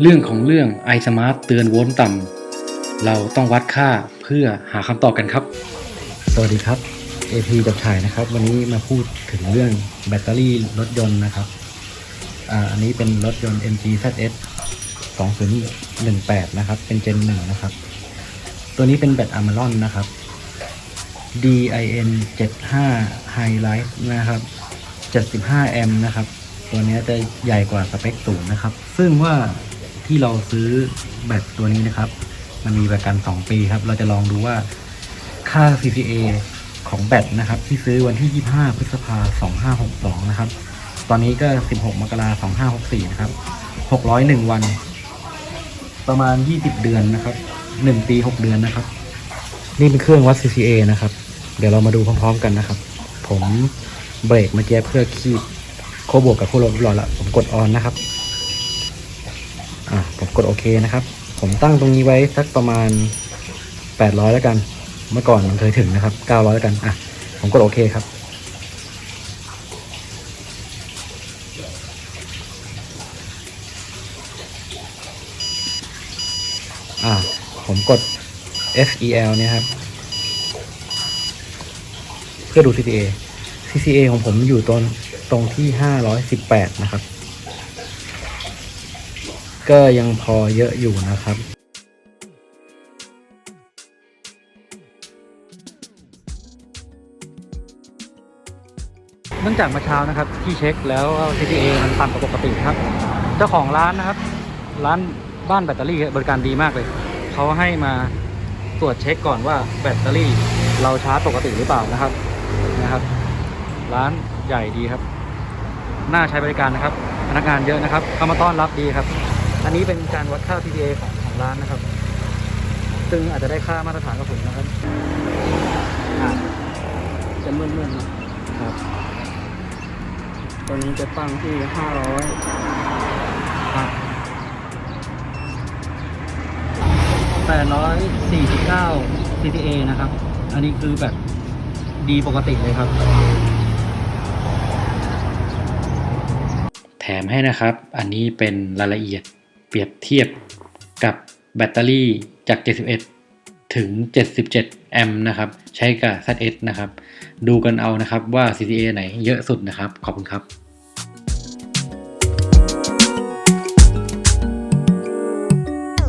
เรื่องของเรื่อง iSmart เตือนโวลต์ต่ำ เราต้องวัดค่าเพื่อหาคำตอบกันครับ สวัสดีครับ AP จับฉายนะครับ วันนี้มาพูดถึงเรื่องแบตเตอรี่รถยนต์นะครับอ่าอันนี้เป็นรถยนต์ MG ZS 2018 นะครับ เป็นเจนหนึ่งนะครับ ตัวนี้เป็นแบตอะมารอนนะครับ DIN 75 Highlight นะครับ 75 แอมป์นะครับ ตัวนี้จะใหญ่กว่าสเปคศูนนะครับ ซึ่งว่า ที่เราซื้อแบตตัวนี้นะครับ มันมีประกัน 2 ปีครับ เราจะลองดูว่าค่า CCA ของแบตนะครับ ที่ซื้อวันที่ 25 พฤษภา2562 นะครับ ตอนนี้ก็ 16 มกราคม2564 นะครับ 601 วัน ประมาณ 20 เดือนนะครับ 1 ปี 6 เดือนนะครับ นี่เป็นเครื่องวัด CCA นะครับ เดี๋ยวเรามาดูพร้อมๆกันนะครับ ผมเบรกเมื่อกี้เพื่อคีบโคบวกกับโคลบเรียบร้อแล้วผมกดออนนะครับ ดโอเคนะครับ ผมตั้งตรงนี้ไว้สักประมาณ 800 แล้วกัน เมื่อก่อนมันเคยถึงนะครับ 900 แล้วกัน อะ ผมกดโอเคครับ อ่าผมกด SEL เนี่ยครับ เพื่อดู CCA CCA ของผมอยู่ตรงตรงที่ 518 นะครับ ก็ยังพอเยอะอยู่นะครับ เนื่องจากเมื่อเช้านะครับที่เช็คแล้ว CCA มันต่ำกว่าปกติครับ เจ้าของร้านนะครับ ร้านบ้านแบตเตอรี่บริการดีมากเลย เขาให้มาตรวจเช็คก่อนว่าแบตเตอรี่เราชาร์จปกติหรือเปล่านะครับนะครับ ร้านใหญ่ดีครับ น่าใช้บริการนะครับ พนักงานเยอะนะครับ เข้ามาต้อนรับดีครับ อันนี้เป็นการวัดค่า PPA ของของร้านนะครับ ซึ่งอาจจะได้ค่ามาตรฐานกับผมนะครับอะจะมึนๆนะครับตัวนี้จะตั้งที่ห้าร้อยแปดร้อยสี่สิบเก้า CTA นะครับ อันนี้คือแบบดีปกติเลยครับ แถมให้นะครับ อันนี้เป็นรายละเอียด เปรียบเทียบกับแบตเตอรี่จาก 71 ถึง 77 แอมป์นะครับ ใช้กับ ZS นะครับ ดูกันเอานะครับว่า CTA ไหนเยอะสุดนะครับ ขอบคุณครับ